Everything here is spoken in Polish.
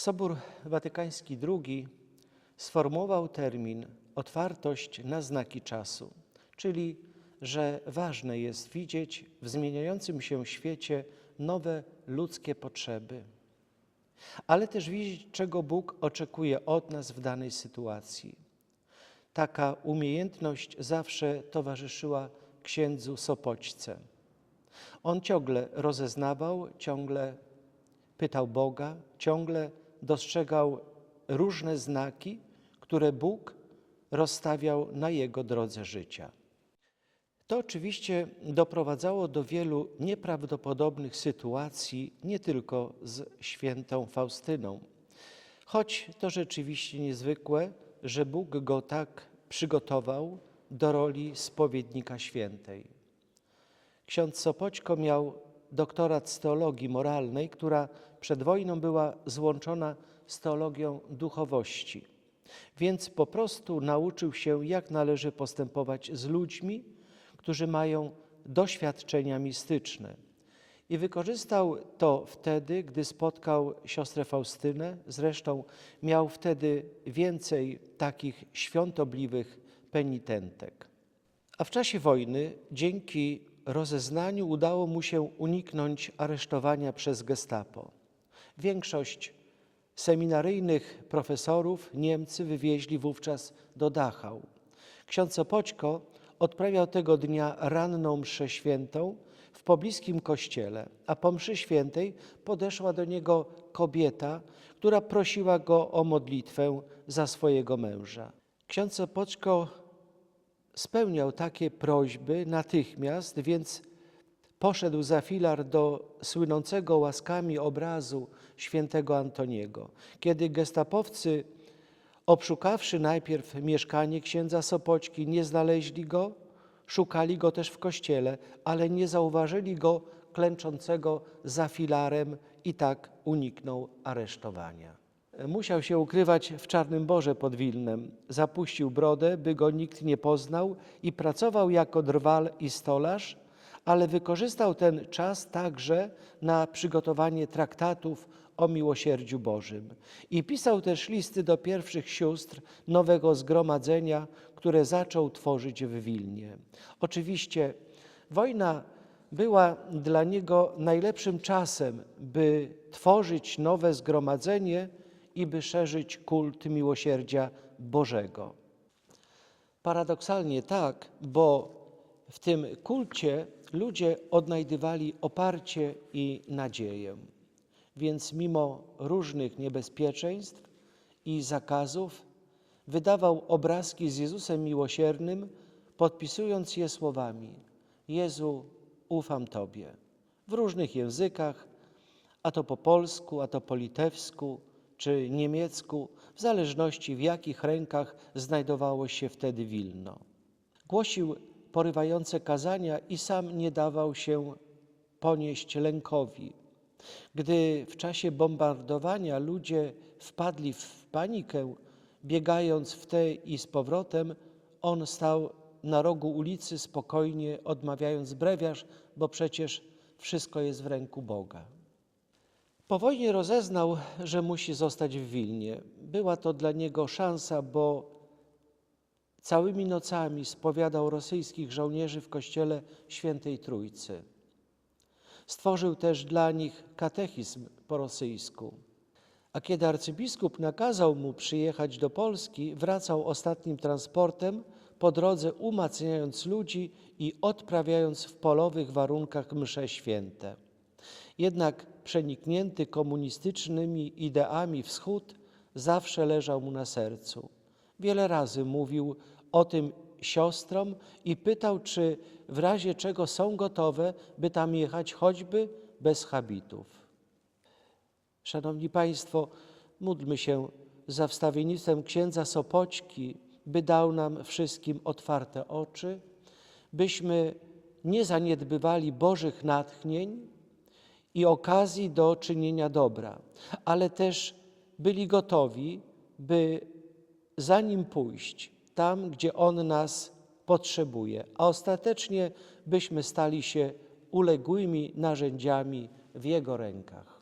Sobór Watykański II sformułował termin otwartość na znaki czasu, czyli że ważne jest widzieć w zmieniającym się świecie nowe ludzkie potrzeby, ale też widzieć, czego Bóg oczekuje od nas w danej sytuacji. Taka umiejętność zawsze towarzyszyła księdzu Sopoćce. On ciągle rozeznawał, ciągle pytał Boga, ciągle dostrzegał różne znaki, które Bóg rozstawiał na jego drodze życia. To oczywiście doprowadzało do wielu nieprawdopodobnych sytuacji, nie tylko z świętą Faustyną. Choć to rzeczywiście niezwykłe, że Bóg go tak przygotował do roli spowiednika świętej. Ksiądz Sopoćko miał doktorat z teologii moralnej, która przed wojną była złączona z teologią duchowości. Więc po prostu nauczył się, jak należy postępować z ludźmi, którzy mają doświadczenia mistyczne. I wykorzystał to wtedy, gdy spotkał siostrę Faustynę. Zresztą miał wtedy więcej takich świątobliwych penitentek. A w czasie wojny, dzięki rozeznaniu, udało mu się uniknąć aresztowania przez Gestapo. Większość seminaryjnych profesorów Niemcy wywieźli wówczas do Dachau. Ksiądz Sopoćko odprawiał tego dnia ranną mszę świętą w pobliskim kościele, a po mszy świętej podeszła do niego kobieta, która prosiła go o modlitwę za swojego męża. Ksiądz Sopoćko spełniał takie prośby natychmiast, więc poszedł za filar do słynącego łaskami obrazu świętego Antoniego. Kiedy gestapowcy, obszukawszy najpierw mieszkanie księdza Sopoćki, nie znaleźli go, szukali go też w kościele, ale nie zauważyli go klęczącego za filarem i tak uniknął aresztowania. Musiał się ukrywać w Czarnym Borze pod Wilnem. Zapuścił brodę, by go nikt nie poznał i pracował jako drwal i stolarz, ale wykorzystał ten czas także na przygotowanie traktatów o miłosierdziu Bożym. I pisał też listy do pierwszych sióstr nowego zgromadzenia, które zaczął tworzyć w Wilnie. Oczywiście wojna była dla niego najlepszym czasem, by tworzyć nowe zgromadzenie i by szerzyć kult miłosierdzia Bożego. Paradoksalnie tak, bo w tym kulcie ludzie odnajdywali oparcie i nadzieję. Więc mimo różnych niebezpieczeństw i zakazów, wydawał obrazki z Jezusem miłosiernym, podpisując je słowami: Jezu, ufam Tobie. W różnych językach, a to po polsku, a to po litewsku czy niemiecku, w zależności w jakich rękach znajdowało się wtedy Wilno. Głosił porywające kazania i sam nie dawał się ponieść lękowi. Gdy w czasie bombardowania ludzie wpadli w panikę, biegając w te i z powrotem, on stał na rogu ulicy spokojnie odmawiając brewiarz, bo przecież wszystko jest w ręku Boga. Po wojnie rozeznał, że musi zostać w Wilnie. Była to dla niego szansa, bo całymi nocami spowiadał rosyjskich żołnierzy w kościele Świętej Trójcy. Stworzył też dla nich katechizm po rosyjsku. A kiedy arcybiskup nakazał mu przyjechać do Polski, wracał ostatnim transportem, po drodze umacniając ludzi i odprawiając w polowych warunkach msze święte. Jednak przeniknięty komunistycznymi ideami wschód zawsze leżał mu na sercu. Wiele razy mówił o tym siostrom i pytał, czy w razie czego są gotowe, by tam jechać choćby bez habitów. Szanowni Państwo, módlmy się za wstawiennictwem księdza Sopoćki, by dał nam wszystkim otwarte oczy, byśmy nie zaniedbywali Bożych natchnień i okazji do czynienia dobra, ale też byli gotowi, by za nim pójść tam, gdzie on nas potrzebuje, a ostatecznie byśmy stali się uległymi narzędziami w jego rękach.